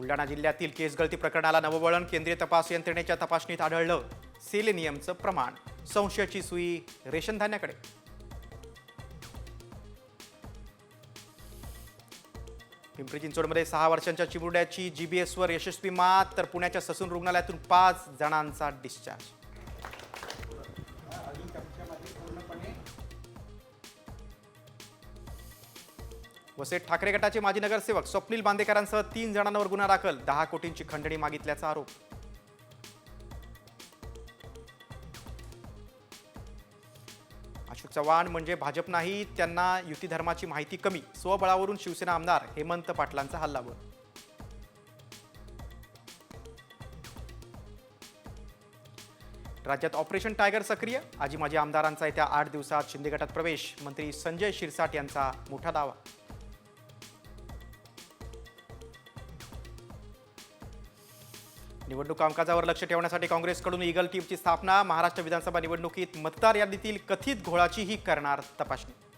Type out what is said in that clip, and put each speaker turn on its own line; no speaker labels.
बुलढाणा जिल्ह्यातील केस गळती प्रकरणाला नववळण केंद्रीय तपास यंत्रणेच्या तपासणीत आढळलं. सेलेनियमचं प्रमाण संशयाची सुई रेशन धान्याकडे. पिंपरी चिंचवडमध्ये सहा वर्षांच्या चिमुरड्याची जीबीएसवर यशस्वी मात तर पुण्याच्या ससून रुग्णालयातून पाच जणांचा डिस्चार्ज वसेट ठाकरे गटाचे माजी नगरसेवक स्वप्नील बांदेकरांसह तीन जणांवर गुन्हा दाखल दहा कोटींची खंडणी मागितल्याचा आरोप. अशोक चव्हाण म्हणजे भाजप नाही त्यांना युती धर्माची माहिती कमी स्वबळावरून शिवसेना आमदार हेमंत पाटलांचा हल्लाबोल राज्यात ऑपरेशन टायगर सक्रिय आजी माजी आमदारांचा येत्या आठ दिवसात शिंदे गटात प्रवेश मंत्री संजय शिरसाट यांचा मोठा दावा. निवडणूक कामकाजावर लक्ष ठेवण्यासाठी काँग्रेसकडून ईगल टीमची स्थापना महाराष्ट्र विधानसभा निवडणुकीत मतदार यादीतील कथित घोळाचीही करणार तपासणी.